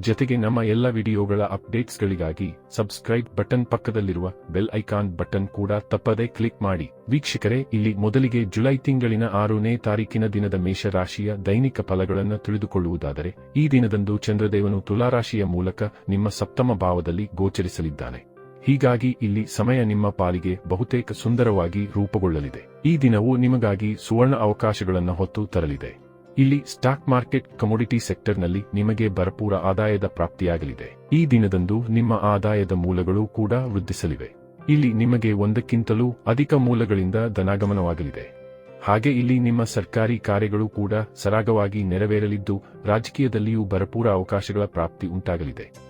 ಜೊತೆಗೆ ನಮ್ಮ ಎಲ್ಲ ವಿಡಿಯೋಗಳ ಅಪ್ಡೇಟ್ಸ್ಗಳಿಗಾಗಿ ಸಬ್ಸ್ಕ್ರೈಬ್ ಬಟನ್ ಪಕ್ಕದಲ್ಲಿರುವ ಬೆಲ್ ಐಕಾನ್ ಬಟನ್ ಕೂಡ ತಪ್ಪದೇ ಕ್ಲಿಕ್ ಮಾಡಿ. ವೀಕ್ಷಕರೇ, ಇಲ್ಲಿ ಮೊದಲಿಗೆ ಜುಲೈ ತಿಂಗಳಿನ ಆರನೇ ತಾರೀಕಿನ ದಿನದ ಮೇಷರಾಶಿಯ ದೈನಿಕ ಫಲಗಳನ್ನು ತಿಳಿದುಕೊಳ್ಳುವುದಾದರೆ, ಈ ದಿನದಂದು ಚಂದ್ರದೇವನು ತುಲಾರಾಶಿಯ ಮೂಲಕ ನಿಮ್ಮ ಸಪ್ತಮ ಭಾವದಲ್ಲಿ ಗೋಚರಿಸಲಿದ್ದಾನೆ. ಹೀಗಾಗಿ ಇಲ್ಲಿ ಸಮಯ ನಿಮ್ಮ ಪಾಲಿಗೆ ಬಹುತೇಕ ಸುಂದರವಾಗಿ ರೂಪುಗೊಳ್ಳಲಿದೆ. ಈ ದಿನವು ನಿಮಗಾಗಿ ಸುವರ್ಣ ಅವಕಾಶಗಳನ್ನು ಹೊತ್ತು ತರಲಿದೆ. ಇಲ್ಲಿ ಸ್ಟಾಕ್ ಮಾರ್ಕೆಟ್ ಕಮೋಡಿಟಿ ಸೆಕ್ಟರ್ನಲ್ಲಿ ನಿಮಗೆ ಭರಪೂರ ಆದಾಯದ ಪ್ರಾಪ್ತಿಯಾಗಲಿದೆ. ಈ ದಿನದಂದು ನಿಮ್ಮ ಆದಾಯದ ಮೂಲಗಳು ಕೂಡ ವೃದ್ಧಿಸಲಿವೆ. ಇಲ್ಲಿ ನಿಮಗೆ ಒಂದಕ್ಕಿಂತಲೂ ಅಧಿಕ ಮೂಲಗಳಿಂದ ಧನಾಗಮನವಾಗಲಿದೆ. ಹಾಗೆ ಇಲ್ಲಿ ನಿಮ್ಮ ಸರ್ಕಾರಿ ಕಾರ್ಯಗಳು ಕೂಡ ಸರಾಗವಾಗಿ ನೆರವೇರಲಿದ್ದು, ರಾಜಕೀಯದಲ್ಲಿಯೂ ಭರಪೂರ ಅವಕಾಶಗಳ ಪ್ರಾಪ್ತಿ ಉಂಟಾಗಲಿದೆ.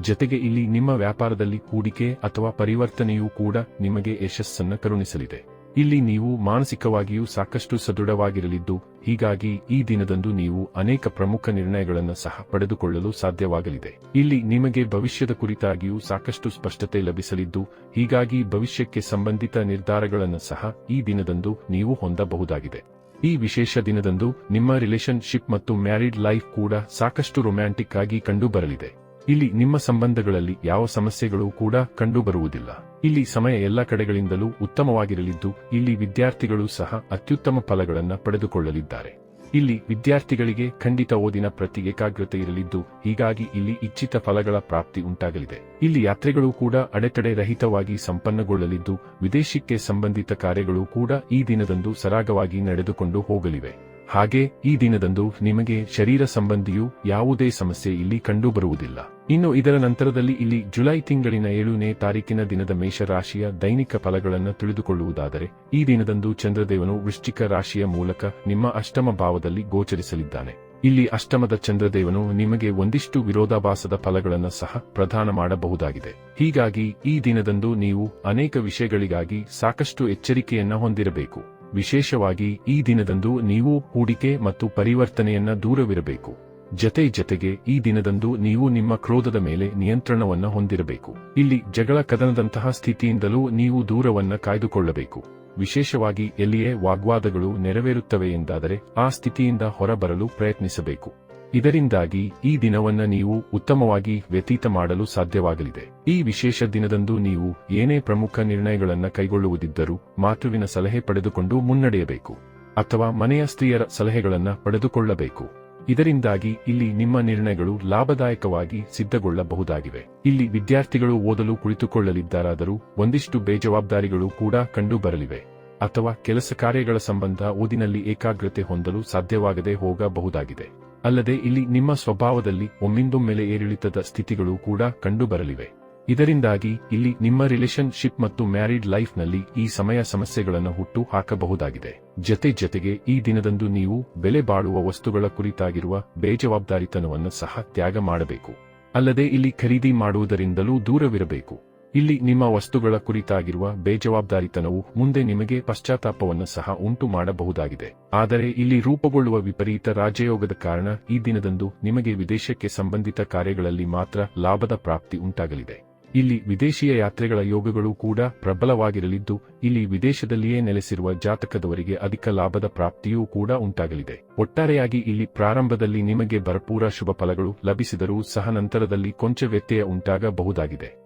ಜತೆಗೆ ಇಲ್ಲಿ ನಿಮ್ಮ ವ್ಯಾಪಾರದಲ್ಲಿ ಹೂಡಿಕೆ ಅಥವಾ ಪರಿವರ್ತನೆಯೂ ಕೂಡ ನಿಮಗೆ ಯಶಸ್ಸನ್ನು ಕರುಣಿಸಲಿದೆ. ಇಲ್ಲಿ ನೀವು ಮಾನಸಿಕವಾಗಿಯೂ ಸಾಕಷ್ಟು ಸದೃಢವಾಗಿರಲಿದ್ದು, ಹೀಗಾಗಿ ಈ ದಿನದಂದು ನೀವು ಅನೇಕ ಪ್ರಮುಖ ನಿರ್ಣಯಗಳನ್ನು ಸಹ ಪಡೆದುಕೊಳ್ಳಲು ಸಾಧ್ಯವಾಗಲಿದೆ. ಇಲ್ಲಿ ನಿಮಗೆ ಭವಿಷ್ಯದ ಕುರಿತಾಗಿಯೂ ಸಾಕಷ್ಟು ಸ್ಪಷ್ಟತೆ ಲಭಿಸಲಿದ್ದು, ಹೀಗಾಗಿ ಭವಿಷ್ಯಕ್ಕೆ ಸಂಬಂಧಿತ ನಿರ್ಧಾರಗಳನ್ನು ಸಹ ಈ ದಿನದಂದು ನೀವು ಹೊಂದಬಹುದಾಗಿದೆ. ಈ ವಿಶೇಷ ದಿನದಂದು ನಿಮ್ಮ ರಿಲೇಶನ್ಶಿಪ್ ಮತ್ತು ಮ್ಯಾರಿಡ್ ಲೈಫ್ ಕೂಡ ಸಾಕಷ್ಟು ರೊಮ್ಯಾಂಟಿಕ್ ಆಗಿ ಕಂಡುಬರಲಿದೆ. ಇಲ್ಲಿ ನಿಮ್ಮ ಸಂಬಂಧಗಳಲ್ಲಿ ಯಾವ ಸಮಸ್ಯೆಗಳು ಕೂಡ ಕಂಡುಬರುವುದಿಲ್ಲ. ಇಲ್ಲಿ ಸಮಯ ಎಲ್ಲ ಕಡೆಗಳಿಂದಲೂ ಉತ್ತಮವಾಗಿರಲಿದ್ದು, ಇಲ್ಲಿ ವಿದ್ಯಾರ್ಥಿಗಳು ಸಹ ಅತ್ಯುತ್ತಮ ಫಲಗಳನ್ನು ಪಡೆದುಕೊಳ್ಳಲಿದ್ದಾರೆ. ಇಲ್ಲಿ ವಿದ್ಯಾರ್ಥಿಗಳಿಗೆ ಖಂಡಿತ ಓದಿನ ಪ್ರತಿ ಏಕಾಗ್ರತೆ ಇರಲಿದ್ದು, ಹೀಗಾಗಿ ಇಲ್ಲಿ ಇಚ್ಛಿತ ಫಲಗಳ ಪ್ರಾಪ್ತಿ ಉಂಟಾಗಲಿದೆ. ಇಲ್ಲಿ ಯಾತ್ರೆಗಳು ಕೂಡ ಅಡೆತಡೆ ರಹಿತವಾಗಿ ಸಂಪನ್ನಗೊಳ್ಳಲಿದ್ದು, ವಿದೇಶಕ್ಕೆ ಸಂಬಂಧಿತ ಕಾರ್ಯಗಳು ಕೂಡ ಈ ದಿನದಂದು ಸರಾಗವಾಗಿ ನಡೆದುಕೊಂಡು ಹೋಗಲಿವೆ. ಹಾಗೆ ಈ ದಿನದಂದು ನಿಮಗೆ ಶರೀರ ಸಂಬಂಧಿಯು ಯಾವುದೇ ಸಮಸ್ಯೆ ಇಲ್ಲಿ ಕಂಡುಬರುವುದಿಲ್ಲ. ಇನ್ನು ಇದರ ನಂತರದಲ್ಲಿ ಇಲ್ಲಿ ಜುಲೈ ತಿಂಗಳಿನ ಏಳನೇ ತಾರೀಕಿನ ದಿನದ ಮೇಷರಾಶಿಯ ದೈನಿಕ ಫಲಗಳನ್ನು ತಿಳಿದುಕೊಳ್ಳುವುದಾದರೆ, ಈ ದಿನದಂದು ಚಂದ್ರದೇವನು ವೃಶ್ಚಿಕ ರಾಶಿಯ ಮೂಲಕ ನಿಮ್ಮ ಅಷ್ಟಮ ಭಾವದಲ್ಲಿ ಗೋಚರಿಸಲಿದ್ದಾನೆ. ಇಲ್ಲಿ ಅಷ್ಟಮದ ಚಂದ್ರದೇವನು ನಿಮಗೆ ಒಂದಿಷ್ಟು ವಿರೋಧಾಭಾಸದ ಫಲಗಳನ್ನು ಸಹ ಪ್ರದಾನ ಮಾಡಬಹುದಾಗಿದೆ. ಹೀಗಾಗಿ ಈ ದಿನದಂದು ನೀವು ಅನೇಕ ವಿಷಯಗಳಿಗಾಗಿ ಸಾಕಷ್ಟು ಎಚ್ಚರಿಕೆಯನ್ನ ಹೊಂದಿರಬೇಕು. ವಿಶೇಷವಾಗಿ ಈ ದಿನದಂದು ನೀವು ಹೂಡಿಕೆ ಮತ್ತು ಪರಿವರ್ತನೆಯನ್ನ ದೂರವಿರಬೇಕು. ಜತೆ ಜತೆಗೆ ಈ ದಿನದಂದು ನೀವು ನಿಮ್ಮ ಕ್ರೋಧದ ಮೇಲೆ ನಿಯಂತ್ರಣವನ್ನ ಹೊಂದಿರಬೇಕು. ಇಲ್ಲಿ ಜಗಳ ಕದನದಂತಹ ಸ್ಥಿತಿಯಿಂದಲೂ ನೀವು ದೂರವನ್ನ ಕಾಯ್ದುಕೊಳ್ಳಬೇಕು. ವಿಶೇಷವಾಗಿ ಎಲ್ಲಿಯೇ ವಾಗ್ವಾದಗಳು ನೆರವೇರುತ್ತವೆ ಎಂದಾದರೆ ಆ ಸ್ಥಿತಿಯಿಂದ ಹೊರಬರಲು ಪ್ರಯತ್ನಿಸಬೇಕು. ಇದರಿಂದಾಗಿ ಈ ದಿನವನ್ನ ನೀವು ಉತ್ತಮವಾಗಿ ವ್ಯತೀತ ಮಾಡಲು ಸಾಧ್ಯವಾಗಲಿದೆ. ಈ ವಿಶೇಷ ದಿನದಂದು ನೀವು ಏನೇ ಪ್ರಮುಖ ನಿರ್ಣಯಗಳನ್ನು ಕೈಗೊಳ್ಳುವುದಿದ್ದರೂ ಮಾತೃವಿನ ಸಲಹೆ ಪಡೆದುಕೊಂಡು ಮುನ್ನಡೆಯಬೇಕು. ಅಥವಾ ಮನೆಯ ಸ್ತ್ರೀಯರ ಸಲಹೆಗಳನ್ನು ಪಡೆದುಕೊಳ್ಳಬೇಕು. ಇದರಿಂದಾಗಿ ಇಲ್ಲಿ ನಿಮ್ಮ ನಿರ್ಣಯಗಳು ಲಾಭದಾಯಕವಾಗಿ ಸಿದ್ಧಗೊಳ್ಳಬಹುದಾಗಿವೆ. ಇಲ್ಲಿ ವಿದ್ಯಾರ್ಥಿಗಳು ಓದಲು ಕುಳಿತುಕೊಳ್ಳಲಿದ್ದಾರಾದರೂ ಒಂದಿಷ್ಟು ಬೇಜವಾಬ್ದಾರಿಗಳು ಕೂಡ ಕಂಡು ಬರಲಿವೆ ಅಥವಾ ಕೆಲಸ ಕಾರ್ಯಗಳ ಸಂಬಂಧ ಓದಿನಲ್ಲಿ ಏಕಾಗ್ರತೆ ಹೊಂದಲು ಸಾಧ್ಯವಾಗದೆ ಹೋಗಬಹುದಾಗಿದೆ. ಅಲ್ಲದೆ ಇಲ್ಲಿ ನಿಮ್ಮ ಸ್ವಭಾವದಲ್ಲಿ ಒಮ್ಮಿಂದೊಮ್ಮೆಲೆ ಏರಿಳಿತದ ಸ್ಥಿತಿಗಳು ಕೂಡ ಕಂಡುಬರಲಿವೆ. ಇದರಿಂದಾಗಿ ಇಲ್ಲಿ ನಿಮ್ಮ ರಿಲೇಶನ್ಶಿಪ್ ಮತ್ತು ಮ್ಯಾರಿಡ್ ಲೈಫ್ನಲ್ಲಿ ಈ ಸಮಯ ಸಮಸ್ಯೆಗಳನ್ನು ಹುಟ್ಟು ಹಾಕಬಹುದಾಗಿದೆ. ಜತೆ ಜತೆಗೆ ಈ ದಿನದಂದು ನೀವು ಬೆಲೆ ಬಾಳುವ ವಸ್ತುಗಳ ಕುರಿತಾಗಿರುವ ಬೇಜವಾಬ್ದಾರಿತನವನ್ನು ಸಹ ತ್ಯಾಗ ಮಾಡಬೇಕು. ಅಲ್ಲದೆ ಇಲ್ಲಿ ಖರೀದಿ ಮಾಡುವುದರಿಂದಲೂ ದೂರವಿರಬೇಕು. ಇಲ್ಲಿ ನಿಮ್ಮ ವಸ್ತುಗಳ ಕುರಿತಾಗಿರುವ ಬೇಜವಾಬ್ದಾರಿತನವು ಮುಂದೆ ನಿಮಗೆ ಪಶ್ಚಾತ್ತಾಪವನ್ನು ಸಹ ಉಂಟು ಮಾಡಬಹುದಾಗಿದೆ. ಆದರೆ ಇಲ್ಲಿ ರೂಪುಗೊಳ್ಳುವ ವಿಪರೀತ ರಾಜಯೋಗದ ಕಾರಣ ಈ ದಿನದಂದು ನಿಮಗೆ ವಿದೇಶಕ್ಕೆ ಸಂಬಂಧಿತ ಕಾರ್ಯಗಳಲ್ಲಿ ಮಾತ್ರ ಲಾಭದ ಪ್ರಾಪ್ತಿ ಉಂಟಾಗಲಿದೆ. ಇಲ್ಲಿ ವಿದೇಶೀಯ ಯಾತ್ರೆಗಳ ಯೋಗಗಳು ಕೂಡ ಪ್ರಬಲವಾಗಿರಲಿದ್ದು, ಇಲ್ಲಿ ವಿದೇಶದಲ್ಲಿಯೇ ನೆಲೆಸಿರುವ ಜಾತಕದವರಿಗೆ ಅಧಿಕ ಲಾಭದ ಪ್ರಾಪ್ತಿಯೂ ಕೂಡ ಉಂಟಾಗಲಿದೆ. ಒಟ್ಟಾರೆಯಾಗಿ ಇಲ್ಲಿ ಪ್ರಾರಂಭದಲ್ಲಿ ನಿಮಗೆ ಭರಪೂರ ಶುಭ ಫಲಗಳು ಲಭಿಸಿದರೂ ಸಹ ನಂತರದಲ್ಲಿ ಕೊಂಚ ವ್ಯತ್ಯಯ ಉಂಟಾಗಬಹುದಾಗಿದೆ.